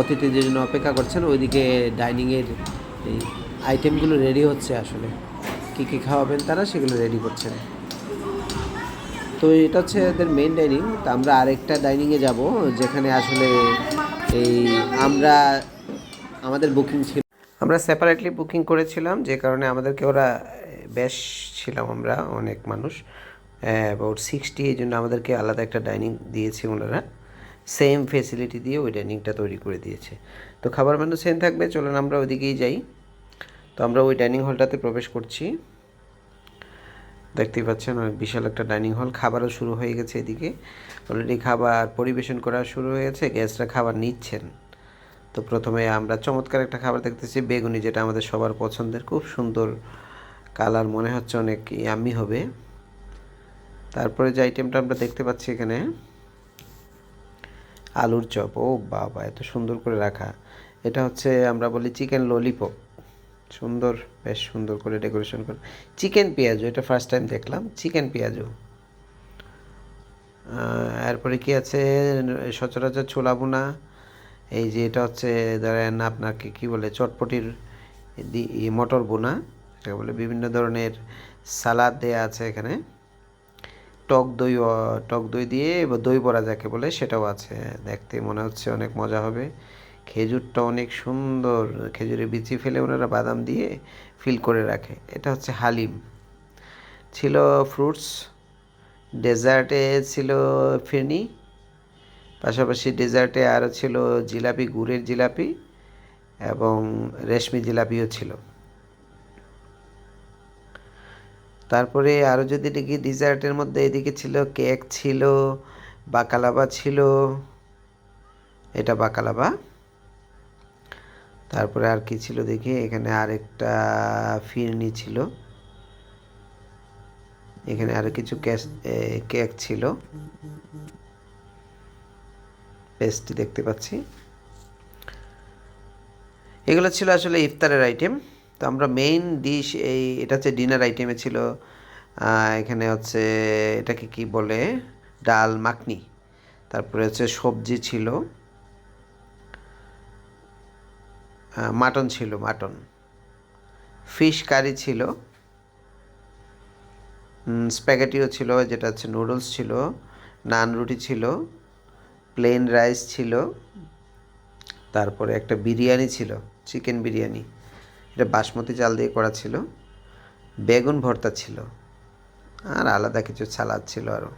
অতিথিদের জন্য অপেক্ষা করছেন, ওইদিকে ডাইনিংয়ের এই আইটেমগুলো রেডি হচ্ছে আসলে। কী কী খাওয়াবেন তারা সেগুলো রেডি করছেন। তো এটা হচ্ছে এদের মেন ডাইনিং তো আমরা আরেকটা ডাইনিংয়ে যাব, যেখানে আসলে এই আমরা, আমাদের বুকিং ছিল। আমরা সেপারেটলি বুকিং করেছিলাম, যে কারণে আমাদেরকে ওরা বেশ ছিলাম আমরা অনেক মানুষ। অ্যাবাউট সিক্সটি এই জন্য আমাদেরকে আলাদা একটা ডাইনিং দিয়েছে ওনারা। সেম ফেসিলিটি দিয়ে ওই ডাইনিংটা তৈরি করে দিয়েছে। তো খাবার মেনু সেম থাকবে, চলুন আমরা ওইদিকেই যাই। তো আমরা ওই ডাইনিং হলটাতে প্রবেশ করছি। দেখতেই পাচ্ছেন, অনেক বিশাল একটা ডাইনিং হল খাবারও শুরু হয়ে গেছে এদিকে। অলরেডি খাবার পরিবেশন করা শুরু হয়ে গেছে গেস্টরা খাবার নিচ্ছেন। তো প্রথমে আমরা চমৎকার একটা খাবার দেখতেছি, বেগুনি যেটা আমাদের সবার পছন্দের। খুব সুন্দর কালার, মনে হচ্ছে অনেক ইয়াম্মি হবে। তারপরে যে আইটেমটা আমরা দেখতে পাচ্ছি এখানে আলুর চপ, ও বাবা, এত সুন্দর করে রাখা। এটা হচ্ছে আমরা বলি চিকেন ললিপপ সুন্দর, বেশ সুন্দর করে ডেকোরেশন করে। চিকেন পেঁয়াজু এটা ফার্স্ট টাইম দেখলাম, চিকেন পেঁয়াজু এরপরে কি আছে? সচরাচর ছোলা বোনা এই যে এটা হচ্ছে, ধরেন আপনাকে কি বলে, চটপটির মটর বোনা এটা বলে বিভিন্ন ধরনের সালাদ দেয়া আছে এখানে। টক দই টক দই দিয়ে বা দই বড়া যাকে বলে সেটাও আছে। দেখতে মনে হচ্ছে অনেক মজা হবে। খেজুরটা অনেক সুন্দর। খেজুরের বিচি ফেলে ওনারা বাদাম দিয়ে ফিল করে রাখে। এটা হচ্ছে হালিম। ছিল ফ্রুটস, ডেজার্টে ছিল ফেনি, পাশাপাশি ডেজার্টে আরও ছিল জিলাপি, গুড়ের জিলাপি এবং রেশমি জিলাপিও ছিল। তারপরে আরও যদি দেখি ডিজার্টের মধ্যে এদিকে ছিল কেক ছিল, বাকালাবা ছিল, এটা বাকালাবা। তারপরে আর কি ছিল দেখি, এখানে আরেকটা ফিরনি ছিল। এখানে আরও কিছু ক্যাশ কেক ছিল। পেস্ট্রি দেখতে পাচ্ছি। এগুলো ছিল আসলে ইফতারের আইটেম তো আমরা মেইন ডিশ এই, এটা হচ্ছে ডিনার আইটেমে ছিল এখানে হচ্ছে এটাকে কি বলে? ডাল মাখনি। তারপরে হচ্ছে সবজি ছিল মাটন ছিল, মাটন। ফিশ কারি ছিল স্প্যাগেটিও ছিল, যেটা হচ্ছে নুডলস ছিল নান রুটি ছিল প্লেন রাইস ছিল, তারপরে একটা বিরিয়ানি ছিল চিকেন বিরিয়ানি। এটা বাসমতি চাল দিয়ে করা ছিল। বেগুন ভর্তা ছিল। আর আলাদা কিছু সালাদ ছিল আরও